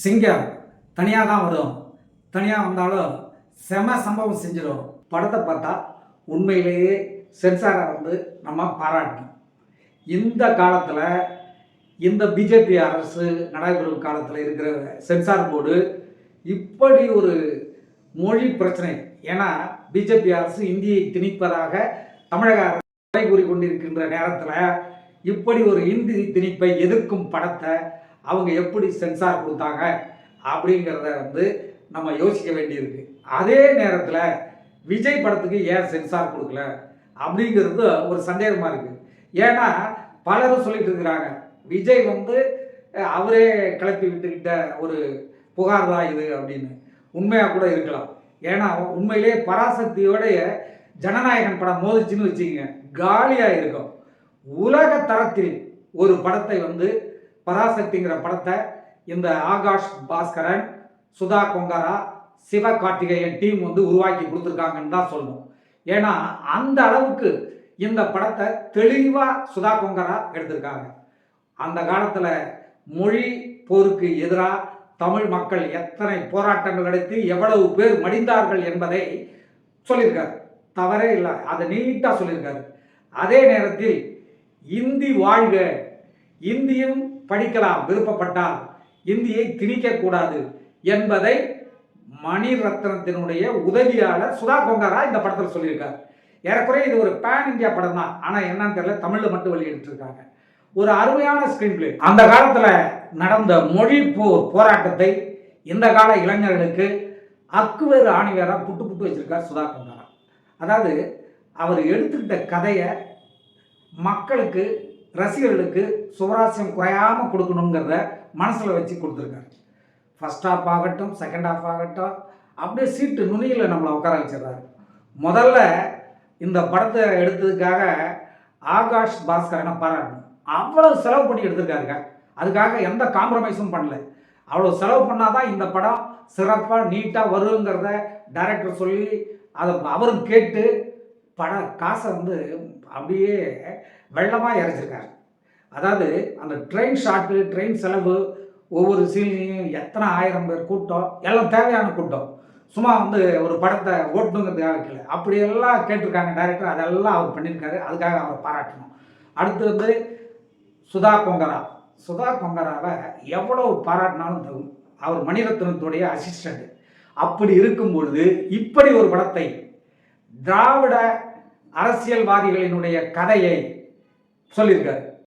சிங்கம். தனியாக தான் வரும். தனியாக வந்தாலும் செம சம்பவம் செஞ்சிடும். படத்தை பார்த்தா உண்மையிலேயே சென்சாரை வந்து நம்ம பாராட்டணும். இந்த காலத்தில் இந்த பிஜேபி அரசு நடைபெறும் காலத்தில் இருக்கிற சென்சார் போர்டு இப்படி ஒரு மொழி பிரச்சனை. ஏன்னா பிஜேபி அரசு இந்தியை திணிப்பதாக தமிழக அரசு குறை கூறி கொண்டிருக்கின்ற நேரத்தில் இப்படி ஒரு இந்தி திணிப்பை எதிர்க்கும் படத்தை அவங்க எப்படி சென்சார் கொடுத்தாங்க அப்படிங்கிறத வந்து நம்ம யோசிக்க வேண்டியிருக்கு. அதே நேரத்தில் விஜய் படத்துக்கு ஏன் சென்சார் கொடுக்கல? அப்படிங்கிறது ஒரு சந்தேகமாக இருக்குது ஏன்னா பலரும் சொல்லிட்டு இருக்கிறாங்க. விஜய் வந்து அவரே கிளப்பி விட்டுக்கிட்ட ஒரு புகார் தான் இது அப்படின்னு. உண்மையாக கூட இருக்கலாம். ஏன்னா உண்மையிலேயே பராசக்தியோடைய ஜனநாயகன் படம் மோதிச்சுன்னு வச்சுக்கோங்க. காலியாக இருக்கும். உலக தரத்தில் ஒரு படத்தை வந்து பராசக்திங்கிற படத்தை இந்த ஆகாஷ் பாஸ்கரன் சுதா கொங்காரா சிவகார்த்திகேயன் டீம் வந்து உருவாக்கி கொடுத்துருக்காங்கன்னு தான் சொல்லணும். ஏன்னா அந்த அளவுக்கு இந்த படத்தை தெளிவாக சுதா கொங்காரா எடுத்திருக்காங்க. அந்த காலத்தில் மொழி போருக்கு எதிராக தமிழ் மக்கள் எத்தனை போராட்டங்கள் நடத்தி எவ்வளவு பேர் மடிந்தார்கள் என்பதை சொல்லியிருக்காரு. தவறே இல்லை அதை நீட்டாக சொல்லியிருக்காரு. அதே நேரத்தில் இந்தி வாழ்க இந்தியும் படிக்கலாம் விருப்பப்பட்டால் இந்தியை திணிக்கக்கூடாது என்பதை மணிரத்னத்தினுடைய உதவியாளர் சுதா கொங்காரா இந்த படத்தில் சொல்லியிருக்காரு. ஏறக்குறைய இது ஒரு பேன் இந்தியா படம் தான். ஆனால் என்னன்னு தெரியல தமிழில் மட்டும் வெளியிட்டிருக்காங்க. ஒரு அருமையான ஸ்கிரீன் பிளே அந்த காலத்தில் நடந்த மொழி போர் போராட்டத்தை இந்த கால இளைஞர்களுக்கு அக்குவேறு ஆணிவேராக புட்டு புட்டு வச்சிருக்கார் சுதா கொங்காரா. அதாவது அவர் எடுத்துக்கிட்ட கதையை மக்களுக்கு ரசிகர்களுக்கு சுவராசியம் குறையாமல் கொடுக்கணுங்கிறத மனசில் வச்சு கொடுத்துருக்காரு. ஃபஸ்ட் ஹாஃப் ஆகட்டும் செகண்ட் ஹாஃப் ஆகட்டும் அப்படியே சீட்டு நுனியில் நம்மளை உட்கார வச்சிடறாரு. முதல்ல இந்த படத்தை எடுத்ததுக்காக ஆகாஷ் பாஸ்கரனை பாராட்டணும்? அவ்வளோ செலவு பண்ணி எடுத்திருக்காருங்க. அதுக்காக எந்த காம்ப்ரமைஸும் பண்ணல. அவ்வளோ செலவு பண்ணாதான் இந்த படம் சிறப்பாக நீட்டாக வருங்கிறத டைரக்டர் சொல்லி அதை அவரும் கேட்டு பட காசை வந்து அப்படியே வெள்ளமாக இறைச்சிருக்காரு அதாவது அந்த ட்ரெயின் ஷாட்டு ட்ரெயின் செலவு ஒவ்வொரு சீன்லையும் எத்தனை ஆயிரம் பேர் கூட்டம் எல்லாம் தேவையான கூட்டம். சும்மா வந்து ஒரு படத்தை ஓட்டணுங்கிறதுக்காக வைக்கல. அப்படியெல்லாம் கேட்டிருக்காங்க டேரக்டர் அதெல்லாம் அவர் பண்ணியிருக்காரு. அதுக்காக அவரை பாராட்டணும். அடுத்து வந்து சுதா கொங்கரா. சுதா கொங்கராவை எவ்வளவு பாராட்டினாலும் தகும் அவர் மணிரத்னத்துடைய அசிஸ்டண்ட் அப்படி இருக்கும் பொழுது இப்படி ஒரு படத்தை திராவிட அரசியல்வாதிகளினுடைய கதையை சொல்லியிருக்காரு.